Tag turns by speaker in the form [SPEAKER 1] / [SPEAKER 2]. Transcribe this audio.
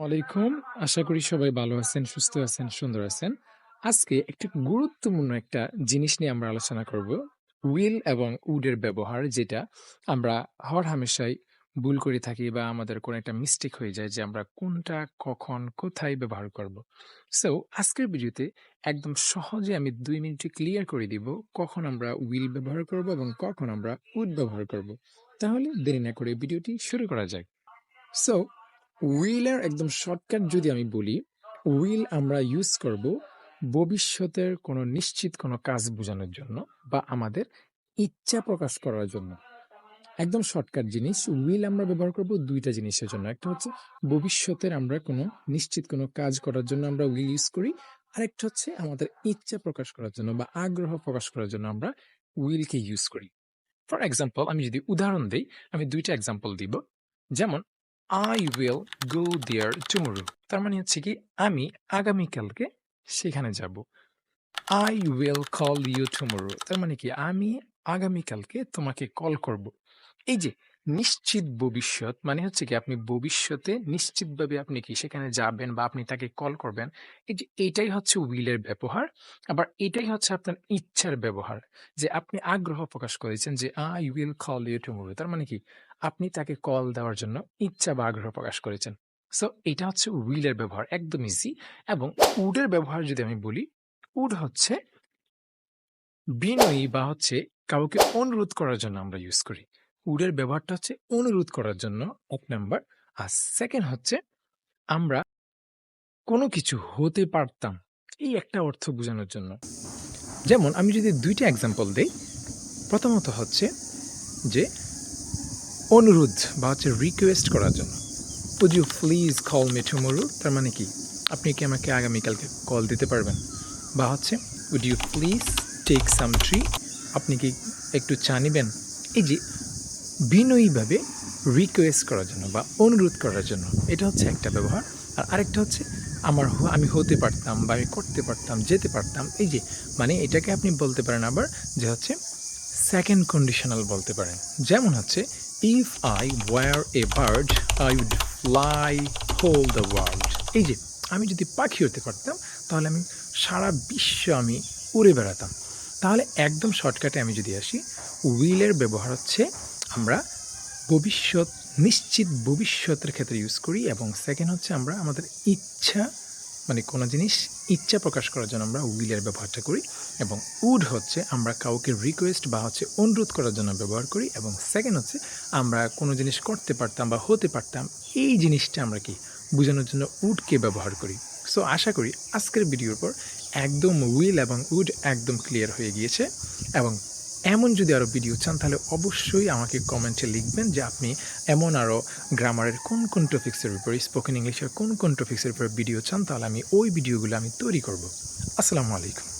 [SPEAKER 1] ওয়ালাইকুম। আশা করি সবাই ভালো আছেন, সুস্থ আছেন, সুন্দর আছেন। আজকে একটি গুরুত্বপূর্ণ একটা জিনিস নিয়ে আমরা আলোচনা করব। উইল এবং উডের ব্যবহার যেটা আমরা হর হামেশাই ভুল করে থাকি বা আমাদের কোনো একটা মিস্টেক হয়ে যায় যে আমরা কোনটা, কখন, কোথায় ব্যবহার করব। সো আজকের ভিডিওতে একদম সহজে আমি দুই মিনিটে ক্লিয়ার করে দিব কখন আমরা উইল ব্যবহার করব এবং কখন আমরা উড ব্যবহার করব। তাহলে দেরি না করে ভিডিওটি শুরু করা যাক। সো উইল এর একদম শর্টকাট যদি আমি বলি, উইল আমরা ইউজ করব ভবিষ্যতের কোনো নিশ্চিত কোনো কাজ বোঝানোর জন্য বা আমাদের ইচ্ছা প্রকাশ করার জন্য। একদম শর্টকাট জিনিস। উইল আমরা ব্যবহার করব দুইটা জিনিসের জন্য। একটা হচ্ছে ভবিষ্যতের আমরা কোনো নিশ্চিত কোনো কাজ করার জন্য আমরা উইল ইউজ করি। আরেকটা হচ্ছে আমাদের ইচ্ছা প্রকাশ করার জন্য বা আগ্রহ প্রকাশ করার জন্য আমরা উইলকে ইউজ করি। ফর এক্সাম্পল আমি যদি উদাহরণ দিই আমি দুইটা এক্সাম্পল দিব। যেমন I will go there tomorrow তার মানে হচ্ছে কি, আমি আগামীকালকে সেখানে যাব। I will call you tomorrow তার মানে কি, আমি আগামীকালকে তোমাকে কল করব। এই যে নিশ্চিত ভবিষ্যৎ মানে হচ্ছে কি আপনি ভবিষ্যতে নিশ্চিতভাবে আপনি কি সেখানে যাবেন বা আপনি তাকে কল করবেন। এই যে এটাই হচ্ছে উইল এর ব্যবহার। আবার এটাই হচ্ছে আপনার ইচ্ছার ব্যবহার। যে আপনি আগ্রহ প্রকাশ করেছেন যে I will call you tomorrow তার মানে কি আপনি তাকে কল দেওয়ার জন্য ইচ্ছা বা আগ্রহ প্রকাশ করেছেন। সো এটা হচ্ছে উইলের ব্যবহার একদম ইজি এবং উডের ব্যবহার যদি আমি বলি, উড হচ্ছে বিনয়ী বা হচ্ছে কাউকে অনুরোধ করার জন্য আমরা ইউজ করি। উড এর ব্যবহারটা হচ্ছে অনুরোধ করার জন্য এক নাম্বার। আর সেকেন্ড হচ্ছে আমরা কোনো কিছু হতে পারতাম এই একটা অর্থ বোঝানোর জন্য। যেমন আমি যদি দুইটা এক্সাম্পল দেই, প্রথমত হচ্ছে যে অনুরোধ বা হচ্ছে রিকোয়েস্ট করার জন্য। "Would you please call me tomorrow?" তার মানে কি? আপনি কি আমাকে আগামীকালকে কল দিতে পারবেন? বা হচ্ছে "Would you please take some tree আপনি কি একটু চা নিবেন? এই যে বিনয়ীভাবে রিকোয়েস্ট করার জন্য বা অনুরোধ করার জন্য এটা হচ্ছে একটা ব্যবহার। আর আরেকটা হচ্ছে আমার আমি হতে পারতাম বা আমি করতে পারতাম, যেতে পারতাম। এই যে মানে এটাকে আপনি বলতে পারেন আবার যে হচ্ছে সেকেন্ড কন্ডিশনাল বলতে পারেন। যেমন হচ্ছে if I were a bird I would fly whole the world এই যে আমি যদি পাখি হতে পারতাম তাহলে আমি সারা বিশ্ব আমি উড়ে বেড়াতাম। তাহলে একদম শর্টকাটে আমি যদি আসি, উইল এর ব্যবহার হচ্ছে আমরা ভবিষ্যৎ, নিশ্চিত ভবিষ্যতের ক্ষেত্রে ইউজ করি এবং সেকেন্ড হচ্ছে আমরা আমাদের ইচ্ছা মানে কোনো জিনিস ইচ্ছা প্রকাশ করার জন্য আমরা উইলের ব্যবহারটা করি এবং উড হচ্ছে আমরা কাউকে রিকোয়েস্ট বা হচ্ছে অনুরোধ করার জন্য ব্যবহার করি এবং সেকেন্ড হচ্ছে আমরা কোনো জিনিস করতে পারতাম বা হতে পারতাম, এই জিনিসটা আমরা কি বোঝানোর জন্য উডকে ব্যবহার করি। সো আশা করি আজকের ভিডিওর পর একদম উইল এবং উড একদম ক্লিয়ার হয়ে গিয়েছে এবং এমন যদি আরও ভিডিও চান তাহলে অবশ্যই আমাকে কমেন্টে লিখবেন যে আপনি এমন আরও গ্রামারের কোন, কোন টপিক্সের উপরে স্পোকেন ইংলিশের কোন, কোন টপিক্সের উপরে ভিডিও চান তাহলে আমি ওই ভিডিওগুলো আমি তৈরি করব। আসসালামু আলাইকুম।